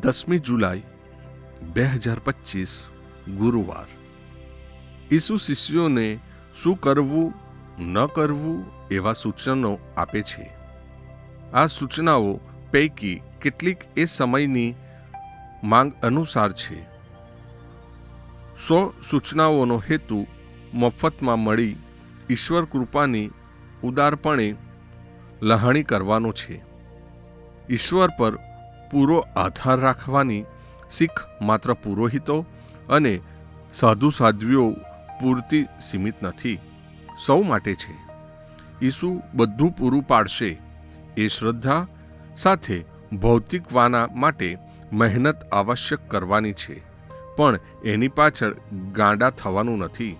દસમી જુલાઈ બે હજાર પચીસ ગુરુવાર ઈસુ શિષ્યોને શું કરવું, ન કરવું એવા સૂચનો આપે છે? આ સૂચનાઓ પૈકી કેટલીક એ સમયની માંગ અનુસાર છે. સો સૂચનાઓનો હેતુ મફતમાં મળી ઈશ્વર કૃપાની ઉદારપણે લહાણી કરવાનો છે. ઈશ્વર પર પૂરો આધાર રાખવાની શીખ માત્ર પુરોહિતો અને સાધુ સાધ્વીઓ પૂરતી સીમિત નથી. સૌ માટે છે. ઈસુ બધું પૂરું પાડશે. એ શ્રદ્ધા સાથે ભૌતિકવાના માટે મહેનત આવશ્યક કરવાની છે. પણ એની પાછળ ગાંડા થવાનું નથી.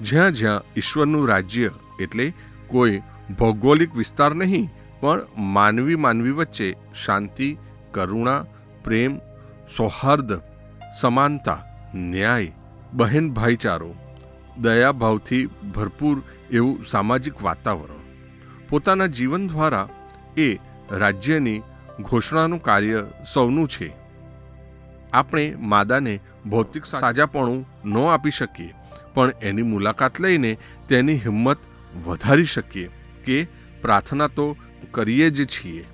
જ્યાં જ્યાં ઈશ્વરનું રાજ્ય એટલે કોઈ ભૌગોલિક વિસ્તાર નહીં પણ માનવી માનવી વચ્ચે શાંતિ, કરુણા, પ્રેમ, સૌહાર્દ, સમાનતા, ન્યાય, બહેન ભાઈચારો, દયાભાવથી ભરપૂર એવું સામાજિક વાતાવરણ. પોતાના જીવન દ્વારા એ રાજ્યની ઘોષણાનું કાર્ય સૌનું છે. આપણે માદાને ભૌતિક સાજાપણું ન આપી શકીએ, પણ એની મુલાકાત લઈને તેની હિંમત વધારી શકીએ કે પ્રાર્થના તો કરીએ જ છીએ.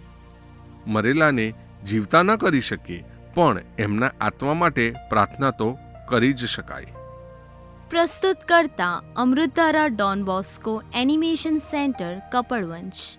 મરેલાને જીવતા ન કરી શકીએ, પણ એમના આત્મા માટે પ્રાર્થના તો કરી જ શકાય. પ્રસ્તુત કરતા Amritdhara Don Bosco animation centre, Kapadvanj.